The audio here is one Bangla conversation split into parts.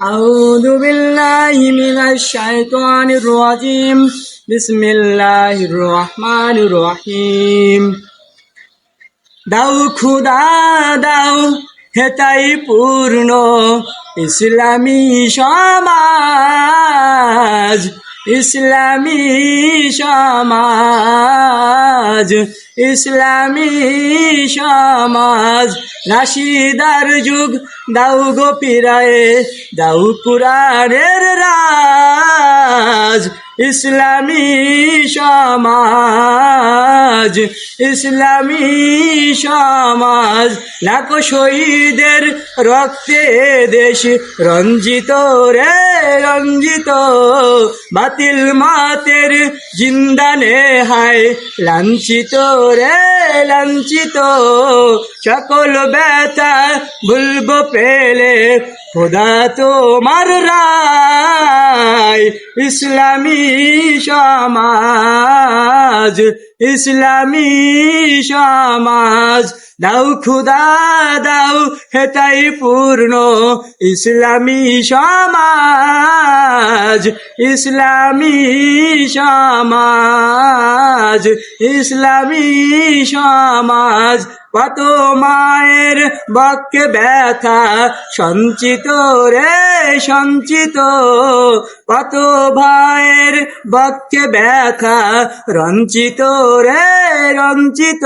أعوذ بالله من الشيطان الرجيم بسم الله الرحمن الرحيم দাও খুদা দাও হেতাই পূর্ণ ইসলামী সমাজ ইসলামী সমাজ ইসলামী সমাজ। রাশিদার যুগ দাউ গো দাউ পুরাণের কুরানের রাজ ইসলামী সমাজ ইসলামী সমাজ। লাখো শহীদের রক্তে দেশ রঞ্জিত রে, রঞ্জিত। বাতিল মাতের জিন্দানে হায়, লাঞ্ছিত রে, লাঞ্ছিত। সকল ব্যথা ভুলব পেলে খোদা তোমার রায় ইসলামী সমাজ ইসলামী সমাজ। দাও খুদা, দাও হেতাই পূর্ণ, ইসলামী সমাজ ইসলামী সমাজ ইসলামী সমাজ। কত মায়ের বক্ষে ব্যথা, সঞ্চিত রে, সঞ্চিত। কত ভাইয়ের বক্ষে ব্যথা রঞ্চিত রে? রঞ্চিত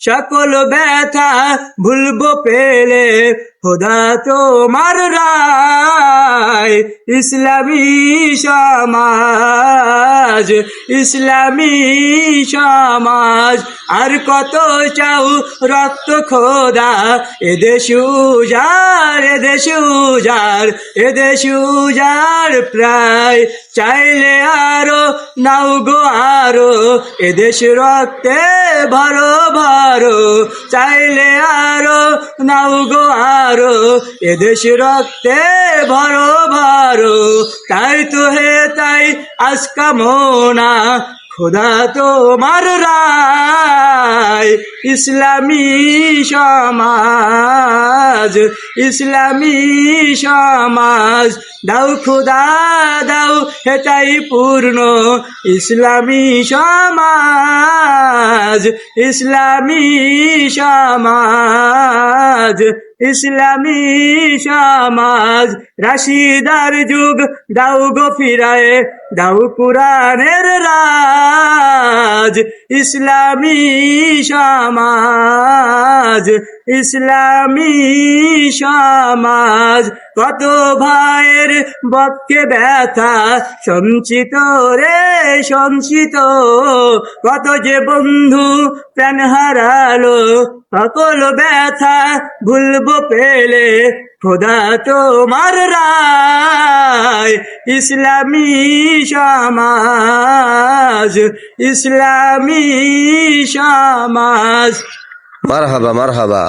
সকল ব্যথা ভুলব পেলে খোদা তোমার রায়। ইসলামী সমাজ ইসলামী সমাজ, আর কত চাও রক্ত খোদা? এদেশ উজার এদেশ উজার এদেশ উজার প্রায়। চাইলে আরও নাও গো আরও এদেশ রক্তে ভরো ভরো, চাইলে আরও নাও গো আরও এদেশ রক্তে ভরো ভরো, তাই তো হে তাই আজকা মোনা, খোদা তোমার রায় ইসলামী সমাজ ইসলামী সমাজ। দাও খুদা দাও হেটাই পূর্ণ। ইসলামী সমাজ ইসলামী সমাজ। ইসলামী সমাজ রাশিদার যুগ দাউ গো ফিরায়ে দাউ কুরানের রাজ ইসলামী সমাজ। ইসলামী সমাজ। কত ভাইয়ের বক্ষে ব্যথা, সঞ্চিত রে, সঞ্চিত। কত যে বন্ধু প্রাণ হারালো, সকল ব্যথা ভুলব পেলে খোদা তোমার রায়। ইসলামী সমাজ ইসলামী সমাজ। মারহাবা মারহাবা।